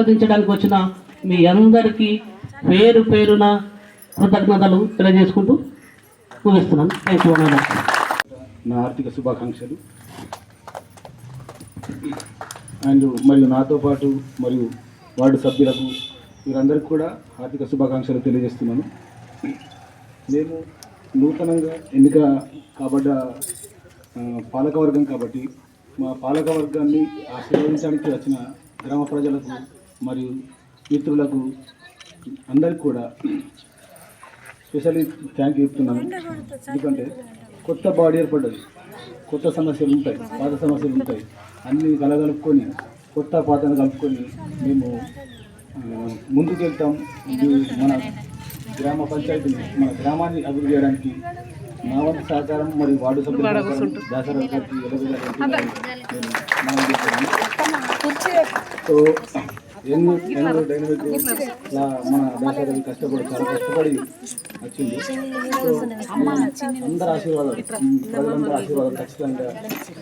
ఆశీర్వదించడానికి వచ్చిన మీ అందరికీ పేరు పేరున కృతజ్ఞతలు తెలియజేసుకుంటూ ముగిస్తున్నాను. థ్యాంక్ యూ నా ఆర్థిక శుభాకాంక్షలు. అండ్ మరియు నాతో పాటు మరియు వార్డు సభ్యులకు వీరందరికీ కూడా ఆర్థిక శుభాకాంక్షలు తెలియజేస్తున్నాను. మేము నూతనంగా ఎన్నిక కాబడ్డ పాలకవర్గం కాబట్టి మా పాలకవర్గాన్ని ఆశీర్వదించడానికి వచ్చిన గ్రామ ప్రజలకు మరియు మిత్రులకు అందరికీ కూడా స్పెషల్లీ థ్యాంక్ యూ చెప్తున్నాను. ఎందుకంటే కొత్త బాడీ ఏర్పడ్డది. కొత్త సమస్యలు ఉంటాయి పాత సమస్యలు ఉంటాయి. అన్నీ కలగలుపుకొని కొత్త పాతను కలుపుకొని మేము ముందుకు వెళ్తాం ఇది మన గ్రామ పంచాయతీని మన గ్రామాన్ని అభివృద్ధి చేయడానికి నా వంతు సహకారం మరియు వార్డు సభ్యుల సహకారం, దాసరావు గారికి, ఎలగ నేను డైనమిక్ మన కష్టపడి చాలా కష్టపడి వచ్చింది. అందరి ఆశీర్వాదాలు ఉమ్, ప్రజలందరి ఆశీర్వాదాలు ఖచ్చితంగా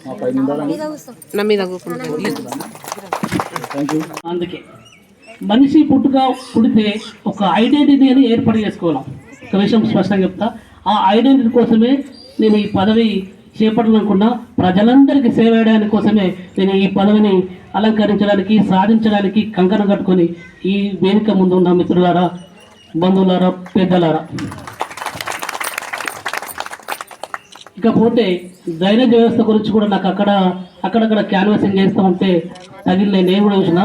మా పైన ఉండాలని థ్యాంక్ యూ అందుకే మనిషి పుట్టుక పుడితే ఒక ఐడెంటిటీ అని ఏర్పాటు చేసుకోవాలి. ఒక విషయం స్పష్టంగా చెప్తా. ఆ ఐడెంటిటీ కోసమే నేను ఈ పదవి చేపట్టాలనుకున్నా. ప్రజలందరికీ సేవ చేయడానికి కోసమే నేను ఈ పదవిని అలంకరించడానికి సాధించడానికి కంకణం కట్టుకొని ఈ వేదిక ముందు ఉన్న మిత్రులారా బంధువులారా పెద్దలారా. ఇకపోతే డ్రైనేజ్ వ్యవస్థ గురించి కూడా నాకు అక్కడ అక్కడక్కడ క్యాన్వాసింగ్ చేస్తూ ఉంటే తగిలి నేను కూడా చూసిన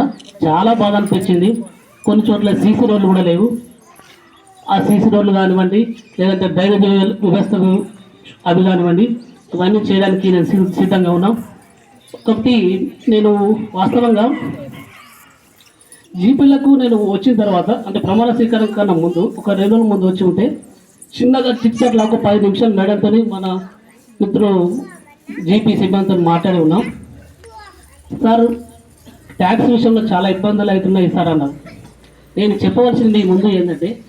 చాలా బాధ అనిపించింది. కొన్ని చోట్ల సీసీ రోడ్లు కూడా లేవు. ఆ సీసీ రోడ్లు కానివ్వండి లేదంటే డ్రైనేజ్ వ్యవస్థ అవి కానివ్వండి ఇవన్నీ చేయడానికి నేను సి- సిద్ధంగా ఉన్నాం. కాబట్టి నేను వాస్తవంగా జీపీలకు నేను వచ్చిన తర్వాత అంటే ప్రమాణ స్వీకారం కన్నా ముందు ఒక రెండు రోజుల ముందు వచ్చి ఉంటే చిన్నగా చిట్ లాగా పది నిమిషాలు మేడంతో మన మిత్రులు జీపీ సిబ్బందితో మాట్లాడి ఉన్నాం. సార్ ట్యాక్స్ విషయంలో చాలా ఇబ్బందులు అవుతున్నాయి సార్ అన్నారు. నేను చెప్పవలసింది ముందు ఏంటంటే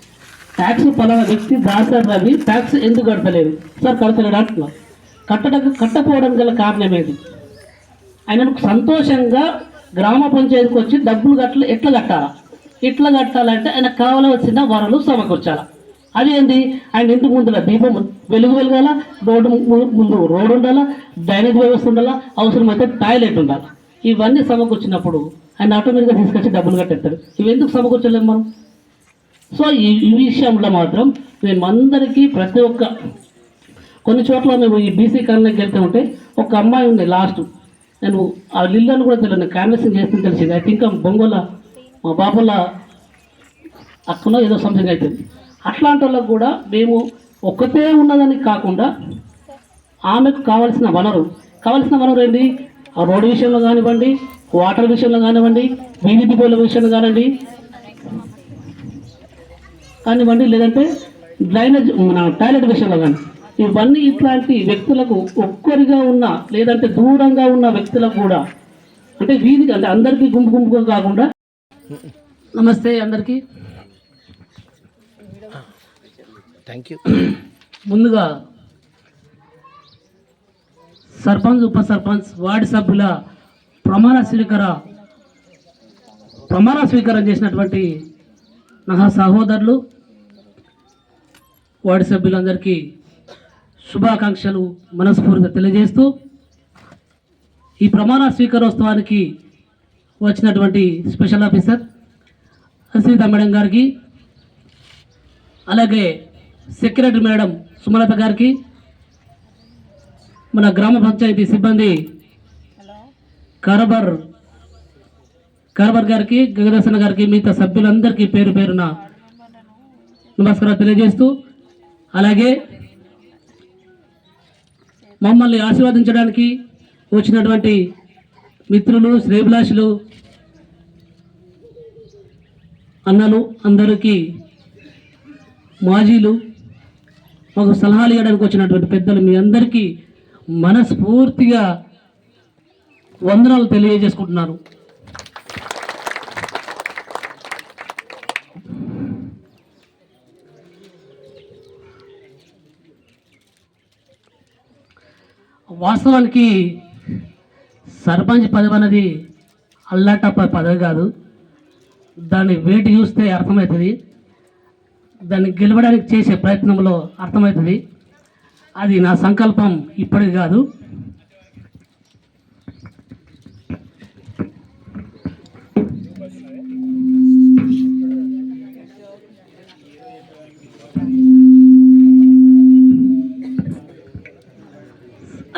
ట్యాక్స్ పలానా వ్యక్తి దాసారు రవి ట్యాక్స్ ఎందుకు కడతలేదు? సార్ కడతలేడు అంటున్నా. కట్టడ కట్టకపోవడం గల కారణం ఏంటి ఆయనకు సంతోషంగా గ్రామ పంచాయతీకి వచ్చి డబ్బులు కట్ట ఎట్లా కట్టాలా? ఎట్లా కట్టాలంటే ఆయనకు కావలసిన వరలు అది అదేంటి ఆయన ఇంటి ముందుల దీపం వెలుగు వెలగాల రోడ్డు ముందు రోడ్డు ఉండాలా డ్రైనేజ్ వ్యవస్థ ఉండాలా అవసరమైతే టాయిలెట్ ఉండాలి. ఇవన్నీ సమకూర్చినప్పుడు ఆయన ఆటోమేటిక్గా తీసుకొచ్చి డబ్బులు కట్టేస్తారు ఇవి ఎందుకు సమకూర్చలేము మనం? సో ఈ ఈ విషయంలో మాత్రం మేము అందరికీ ప్రతి ఒక్క కొన్ని చోట్ల మేము ఈ బీసీ కాలనీకి వెళ్తూ ఉంటే ఒక అమ్మాయి ఉంది లాస్ట్. నేను ఆ లిల్లను కూడా తెలియదు క్యాన్వసింగ్ చేస్తే తెలిసింది. ఐ థింక్ బొంగోల మా బాబుల అక్కనో ఏదో సంథింగ్ అవుతుంది అట్లాంటి వాళ్ళకు కూడా మేము ఒక్కతే ఉన్నదని కాకుండా ఆమెకు కావాల్సిన వనరు. కావాల్సిన వనరు ఏంటి? ఆ రోడ్డు విషయంలో కానివ్వండి వాటర్ విషయంలో కానివ్వండి వీధి దీపాల విషయంలో కానివ్వండి. కానివ్వండి లేదంటే డ్రైనేజ్ మన టాయిలెట్ విషయంలో కానీ ఇవన్నీ ఇట్లాంటి వ్యక్తులకు ఒక్కరిగా ఉన్న లేదంటే దూరంగా ఉన్న వ్యక్తులకు కూడా అంటే వీధికి అంటే అందరికీ గుంపు గుంపుగా కాకుండా. నమస్తే అందరికీ. థ్యాంక్ యూ ముందుగా సర్పంచ్ ఉప సర్పంచ్ వార్డు సభ్యుల ప్రమాణ స్వీకార ప్రమాణ స్వీకారం చేసినటువంటి నా సహోదరులు వార్డు సభ్యులందరికీ శుభాకాంక్షలు మనస్ఫూర్తిగా తెలియజేస్తూ ఈ ప్రమాణ స్వీకారోత్సవానికి వచ్చినటువంటి స్పెషల్ ఆఫీసర్ అశ్విత మేడం గారికి అలాగే సెక్రటరీ మేడం సుమలత గారికి మన గ్రామ పంచాయతీ సిబ్బంది కరబర్ కరబర్ గారికి గగదర్శన గారికి మిగతా సభ్యులందరికీ పేరు పేరున నమస్కారం తెలియజేస్తూ అలాగే మమ్మల్ని ఆశీర్వదించడానికి వచ్చినటువంటి మిత్రులు శ్రేభిలాషులు అన్నలు అందరికీ మాజీలు మాకు సలహాలు ఇవ్వడానికి వచ్చినటువంటి పెద్దలు మీ అందరికీ మనస్ఫూర్తిగా వందనాలు తెలియజేసుకుంటున్నాను. వాస్తవానికి సర్పంచ్ పదవి అనేది అల్లాటప్ప పదవి కాదు. దాన్ని వేటి చూస్తే అర్థమవుతుంది. దాన్ని గెలవడానికి చేసే ప్రయత్నంలో అర్థమవుతుంది. అది నా సంకల్పం ఇప్పటికి కాదు.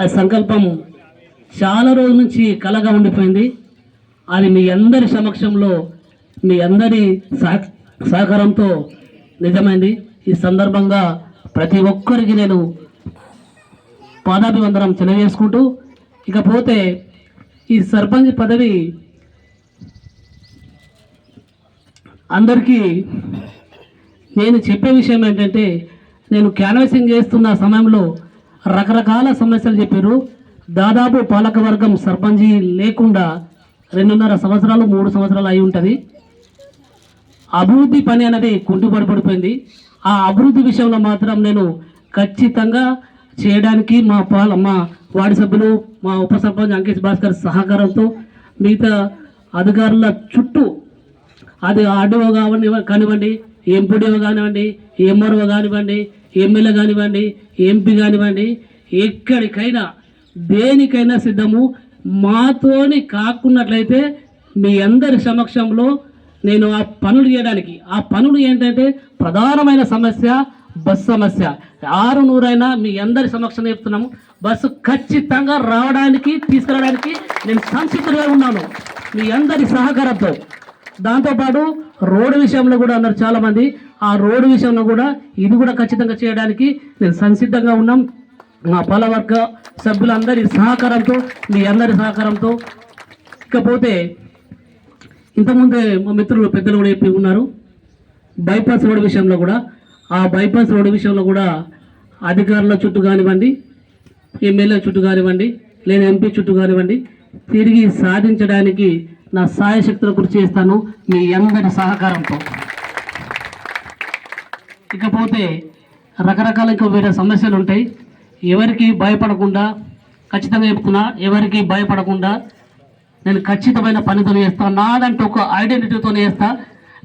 సంకల్పం చాలా రోజుల నుంచి కలగా ఉండిపోయింది. అది మీ అందరి సమక్షంలో మీ అందరి సహ- సహకారంతో నిజమైంది. ఈ సందర్భంగా ప్రతి ఒక్కరికి నేను పాదాభివందనం తెలియజేసుకుంటూ ఇకపోతే ఈ సర్పంచ్ పదవి అందరికీ నేను చెప్పే విషయం ఏంటంటే నేను క్యాన్వసింగ్ చేస్తున్న సమయంలో రకరకాల సమస్యలు చెప్పారు. దాదాపు పాలకవర్గం సర్పంచి లేకుండా రెండున్నర సంవత్సరాలు మూడు సంవత్సరాలు అయి ఉంటుంది. అభివృద్ధి పని అనేది కుంటుపడిపడిపోయింది. ఆ అభివృద్ధి విషయంలో మాత్రం నేను ఖచ్చితంగా చేయడానికి మా పాల మా వార్డు సభ్యులు మా ఉప సర్పంచ్ అంకేష్ భాస్కర్ సహకారంతో మిగతా అధికారుల చుట్టూ అది ఆర్డీఓ కావని కానివ్వండి ఎంపీడీఓ కానివ్వండి ఎంఆర్ఓ కానివ్వండి ఎమ్మెల్యే కానివ్వండి ఎంపీ కానివ్వండి ఎక్కడికైనా దేనికైనా సిద్ధము. మాతోని కాకున్నట్లయితే మీ అందరి సమక్షంలో నేను ఆ పనులు చేయడానికి ఆ పనులు ఏంటంటే ప్రధానమైన సమస్య బస్ సమస్య. ఆరు నూరైనా మీ అందరి సమక్షంలో చెప్తున్నాము. బస్సు ఖచ్చితంగా రావడానికి తీసుకురావడానికి నేను సంసిద్ధంగా ఉన్నాను. మీ అందరి సహకారంతో. దాంతోపాటు రోడ్డు విషయంలో కూడా అన్నారు చాలామంది ఆ రోడ్డు విషయంలో కూడా ఇది కూడా ఖచ్చితంగా చేయడానికి నేను సంసిద్ధంగా ఉన్నాం. మా పాలవర్గ సభ్యులందరి సహకారంతో మీ అందరి సహకారంతో. ఇకపోతే ఇంతకుముందే మా మిత్రులు పెద్దలు కూడా చెప్పి ఉన్నారు. బైపాస్ రోడ్డు విషయంలో కూడా ఆ బైపాస్ రోడ్డు విషయంలో కూడా అధికారుల చుట్టూ కానివ్వండి ఎమ్మెల్యే చుట్టూ కానివ్వండి లేదా ఎంపీ చుట్టూ కానివ్వండి తిరిగి సాధించడానికి నా సాయశక్తుల కృషి చేస్తాను మీ అందరి సహకారంతో. ఇకపోతే రకరకాల వేరే సమస్యలు ఉంటాయి ఎవరికి భయపడకుండా ఖచ్చితంగా చెప్తున్నా ఎవరికి భయపడకుండా నేను ఖచ్చితమైన పనితో చేస్తా. నాదంటూ ఒక ఐడెంటిటీతో చేస్తా.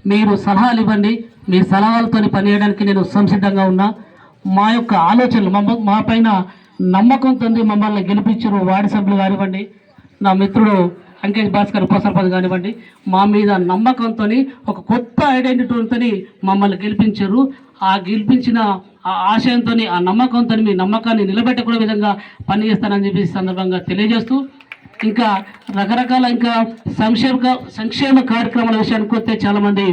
మీరు సలహాలు ఇవ్వండి. మీ సలహాలతో పనిచేయడానికి నేను సంసిద్ధంగా ఉన్నా. మా యొక్క ఆలోచనలు మమ్మ మా పైన నమ్మకంతో మమ్మల్ని గెలిపించారు వార్డు సభ్యులు కానివ్వండి. నా మిత్రుడు అంకేష్ భాస్కర్ ఉప కానివ్వండి మా మీద నమ్మకంతో ఒక కొత్త ఐడెంటిటీతో మమ్మల్ని గెలిపించారు. ఆ గెలిపించిన ఆ ఆశయంతో ఆ నమ్మకంతో మీ నమ్మకాన్ని నిలబెట్టకునే విధంగా పనిచేస్తానని చెప్పి సందర్భంగా తెలియజేస్తూ ఇంకా రకరకాల ఇంకా సంక్షేమ సంక్షేమ కార్యక్రమాల విషయానికి వస్తే చాలామంది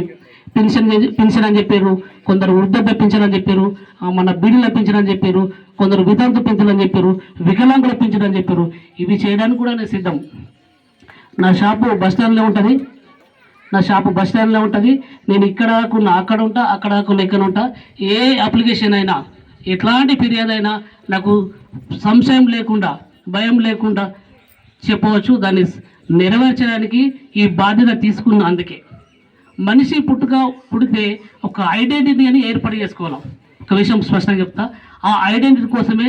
పెన్షన్ పెన్షన్ అని చెప్పారు కొందరు వృద్ధ పెన్షన్ అని చెప్పారు మన బీడీల పెన్షన్ అని చెప్పారు కొందరు వితంతు పెన్షన్ అని చెప్పారు వికలాంగుల పెన్షన్ అని చెప్పారు. ఇవి చేయడానికి కూడా నేను సిద్ధం. నా షాపు బస్ స్టాండ్లో ఉంటుంది. నా షాపు బస్ స్టాండ్లో ఉంటుంది. నేను ఇక్కడ కాకుండా అక్కడ ఉంటా అక్కడ కాకుండా ఇక్కడ ఉంటా. ఏ అప్లికేషన్ అయినా ఎట్లాంటి ఫిర్యాదు అయినా నాకు సంశయం లేకుండా భయం లేకుండా చెప్పవచ్చు. దాన్ని నెరవేర్చడానికి ఈ బాధ్యత తీసుకున్న అందుకే. మనిషి పుట్టుక పుడితే ఒక ఐడెంటిటీ అని ఏర్పాటు చేసుకోవాలి. ఒక విషయం స్పష్టంగా చెప్తా. ఆ ఐడెంటిటీ కోసమే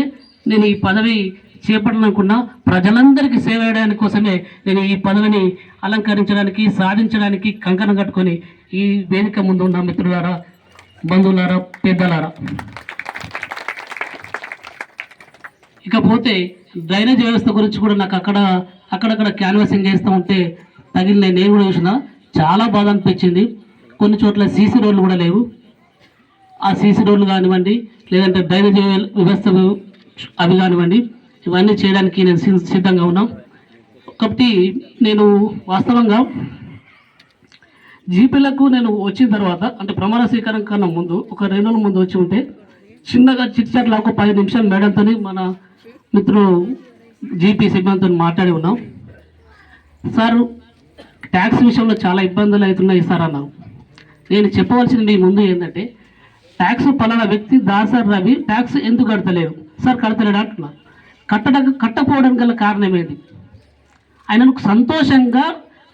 నేను ఈ పదవి చేపట్టాలనుకున్నా ప్రజలందరికీ సేవ చేయడానికి కోసమే నేను ఈ పదవిని అలంకరించడానికి సాధించడానికి కంకణం కట్టుకొని ఈ వేదిక ముందు ఉన్న మిత్రులారా బంధువులారా పెద్దలారా. ఇకపోతే డ్రైనేజ్ వ్యవస్థ గురించి కూడా నాకు అక్కడ అక్కడక్కడ క్యాన్వాసింగ్ చేస్తూ ఉంటే తగిలిన నేను కూడా చూసిన చాలా బాధ అనిపించింది. కొన్ని చోట్ల సీసీ రోడ్లు కూడా లేవు. ఆ సీసీ రోడ్లు కానివ్వండి లేదంటే డ్రైనేజ్ వ్యవస్థ అవి కానివ్వండి ఇవన్నీ చేయడానికి నేను సిద్ధంగా ఉన్నాం. కాబట్టి నేను వాస్తవంగా జీపీలకు నేను వచ్చిన తర్వాత అంటే ప్రమాణ స్వీకారం కన్నా ముందు ఒక రెండు రోజుల ముందు వచ్చి ఉంటే చిన్నగా చిట్చాట్లా ఒక పది నిమిషాలు మేడంతో మన మిత్రులు జీపీ సిబ్బందితో మాట్లాడి ఉన్నాం. సార్ ట్యాక్స్ విషయంలో చాలా ఇబ్బందులు అవుతున్నాయి సార్ అన్నారు. నేను చెప్పవలసింది మీ ముందు ఏంటంటే ట్యాక్స్ పలానా వ్యక్తి దాసర్ రవి ట్యాక్స్ ఎందుకు కడతలేరు? సార్ కడతలేడు అంటున్నారు కట్టడ కట్టకపోవడం గల కారణం ఏంటి ఆయనకు సంతోషంగా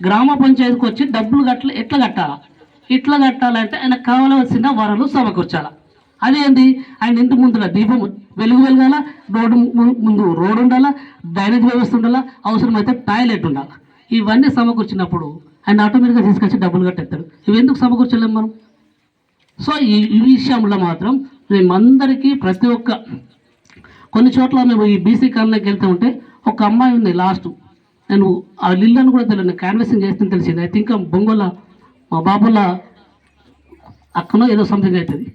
గ్రామ పంచాయతీకి వచ్చి డబ్బులు కట్ట ఎట్లా కట్టాలా? ఎట్లా కట్టాలంటే ఆయనకు కావలసిన వరలు సమకూర్చాలా. అదేంటి ఆయన ఇంటి ముందుల దీపం వెలుగు వెలగాల? రోడ్డు ముందు రోడ్డు ఉండాలా? డ్రైనేజ్ వ్యవస్థ ఉండాలా? అవసరమైతే టాయిలెట్ ఉండాలి? ఇవన్నీ సమకూర్చినప్పుడు ఆయన ఆటోమేటిక్గా తీసుకొచ్చి డబ్బులు కట్టేస్తాడు. ఇవి ఎందుకు సమకూర్చలేము మనం? సో ఈ ఈ విషయంలో మాత్రం మేమందరికీ ప్రతి ఒక్క కొన్ని చోట్ల మేము ఈ బీసీ కాలనీకి వెళ్తూ ఉంటే ఒక అమ్మాయి ఉంది లాస్ట్ నేను ఆ లిల్లను కూడా తెలియదు క్యాన్వసింగ్ చేస్తే తెలిసింది. ఐ థింక్ బొంగోల మా బాబుల అక్కనో ఏదో సంథింగ్ అవుతుంది.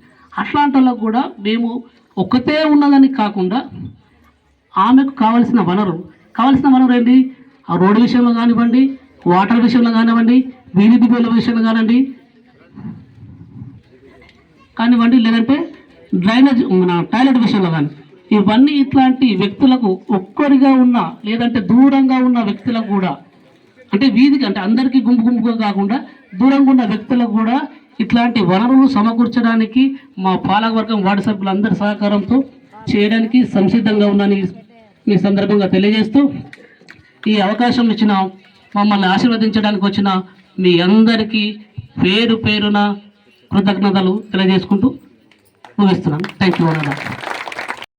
అట్లాంటి వాళ్ళకు కూడా మేము ఒక్కతే ఉన్నదని కాకుండా ఆమెకు కావలసిన వనరు. కావలసిన వనరు ఏంటి? ఆ రోడ్డు విషయంలో కానివ్వండి వాటర్ విషయంలో కానివ్వండి వీధి బిల్లుల విషయంలో కానివ్వండి. కానివ్వండి లేదంటే డ్రైనేజ్ మన టాయిలెట్ విషయంలో కానీ ఇవన్నీ ఇట్లాంటి వ్యక్తులకు ఒక్కడిగా ఉన్న లేదంటే దూరంగా ఉన్న వ్యక్తులకు కూడా అంటే వీధికి అంటే అందరికీ గుంపు గుంపుగా కాకుండా దూరంగా ఉన్న వ్యక్తులకు కూడా ఇట్లాంటి వనరులు సమకూర్చడానికి మా పాలకవర్గం వార్డు సభ్యులందరి సహకారంతో చేయడానికి సంసిద్ధంగా ఉన్నానని మీ సందర్భంగా తెలియజేస్తూ ఈ అవకాశం ఇచ్చిన మమ్మల్ని ఆశీర్వదించడానికి వచ్చిన మీ అందరికీ పేరు పేరున కృతజ్ఞతలు తెలియజేసుకుంటూ ముగిస్తున్నాను. Thank you